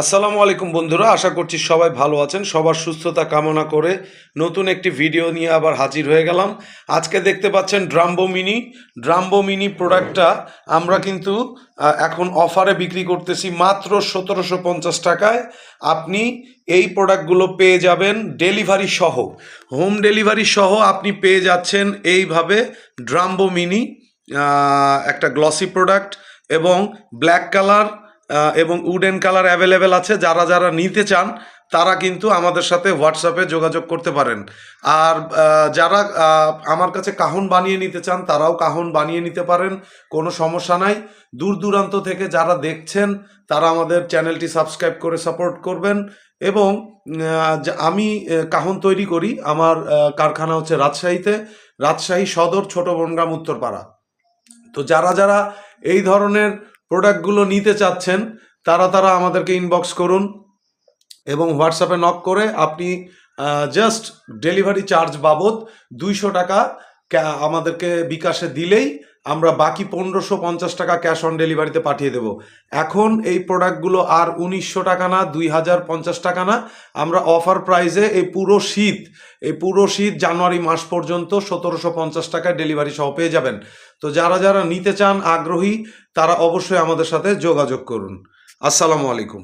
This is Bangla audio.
আসসালামু আলাইকুম বন্ধুরা, আশা করছি সবাই ভালো আছেন। সবার সুস্থতা কামনা করে নতুন একটি ভিডিও নিয়ে আবার হাজির হয়ে গেলাম। আজকে দেখতে পাচ্ছেন ড্রাম্বো মিনি ড্রাম্বো মিনি প্রোডাক্টটা আমরা কিন্তু এখন অফারে বিক্রি করতেছি মাত্র সতেরোশো পঞ্চাশ টাকায়। আপনি এই প্রোডাক্টগুলো পেয়ে যাবেন ডেলিভারি সহ। হোম ডেলিভারি সহ আপনি পেয়ে যাচ্ছেন এইভাবে ড্রাম্বো মিনি একটা গ্লসি প্রোডাক্ট এবং ব্ল্যাক কালার এবং উডেন কালার অ্যাভেলেবেল আছে। যারা যারা নিতে চান, তারা কিন্তু আমাদের সাথে হোয়াটসঅ্যাপে যোগাযোগ করতে পারেন। আর যারা আমার কাছে কাহন বানিয়ে নিতে চান, তারাও কাহন বানিয়ে নিতে পারেন। কোনো সমস্যা নাই। দূর দূরান্ত থেকে যারা দেখছেন, তারা আমাদের চ্যানেলটি সাবস্ক্রাইব করে সাপোর্ট করবেন। এবং আমি কাহন তৈরি করি। আমার কারখানা হচ্ছে রাজশাহীতে। রাজশাহী সদর ছোট বনগ্রাম উত্তরপাড়া। তো যারা যারা এই ধরনের প্রোডাক্টগুলো নিতে চাচ্ছেন, তারা তারা আমাদেরকে ইনবক্স করুন এবং হোয়াটসঅ্যাপে নক করে আপনি জাস্ট ডেলিভারি চার্জ বাবদ দুইশো টাকা আমাদেরকে বিকাশে দিলেই আমরা বাকি পনেরোশো পঞ্চাশ টাকা ক্যাশ অন ডেলিভারিতে পাঠিয়ে দেব। এখন এই প্রোডাক্টগুলো আর উনিশশো টাকা না, দুই হাজার পঞ্চাশ টাকা না, আমরা অফার প্রাইসে এই পুরো শীত, এই পুরো শীত জানুয়ারি মাস পর্যন্ত সতেরোশো পঞ্চাশ টাকায় ডেলিভারি সহ পেয়ে যাবেন। তো যারা যারা নিতে চান, আগ্রহী, তারা অবশ্যই আমাদের সাথে যোগাযোগ করুন। আসসালামু আলাইকুম।